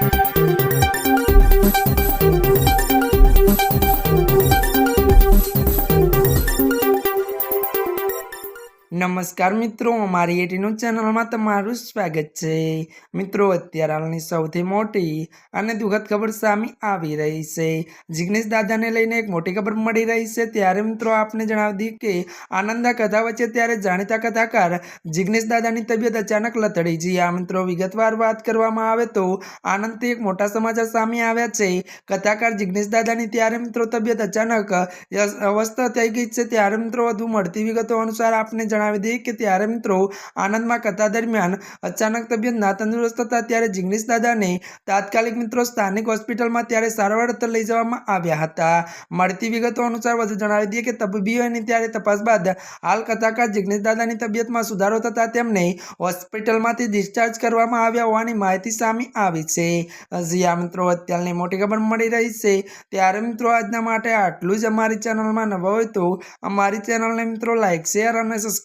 Thank you. નમસ્કાર મિત્રો, અમારી એટીનું ચેનલમાં તમારું સ્વાગત છે. મિત્રો, અત્યારે હાલની સૌથી મોટી અને દુઃખદ ખબર સામે આવી રહી છે. જિગ્નેશ દાદાને લઈને એક મોટી ખબર મળી રહી છે. ત્યારે મિત્રો, આપને જણાવી દઈએ કે આનંદા કથા વચ્ચે ત્યારે જાણીતા કથાકાર જિગ્નેશ દાદાની તબિયત અચાનક લથડી. જી આ મિત્રો, વિગતવાર વાત કરવામાં આવે તો આનંદથી એક મોટા સમાચાર સામે આવ્યા છે. કથાકાર જિગ્નેશ દાદાની ત્યારે મિત્રો તબિયત અચાનક અવસ્થા થઈ ગઈ છે. ત્યારે મિત્રો, વધુ મળતી વિગતો અનુસાર આપને જણાવી દઈએ કે ત્યારે મિત્રો આનંદમાં કથા દરમિયાન અચાનક તબિયત ના તંદુરસ્ત હતા ત્યારે જિગ્નેશ દાદાને તાત્કાલિક મિત્રો સ્થાનિક હોસ્પિટલમાં ત્યારે સારવાર અર્થે લઈ જવામાં આવ્યા હતા. મળતી વિગતો અનુસાર વધુ જણાવી દઈએ કે તબીબીઓની ત્યારે તપાસ બાદ હાલ કથાકાર જિગ્નેશ દાદાની તબિયતમાં સુધારો થતાં તેમને હોસ્પિટલમાંથી ડિસ્ચાર્જ કરવામાં આવ્યા હોવાની માહિતી સામે આવી છે. હજી મિત્રો અત્યારની મોટી ખબર મળી રહી છે. ત્યારે મિત્રો આજના માટે આટલું જ અમારી ચેનલમાં નવા હોય તો અમારી ચેનલને મિત્રો લાઈક, શેર અને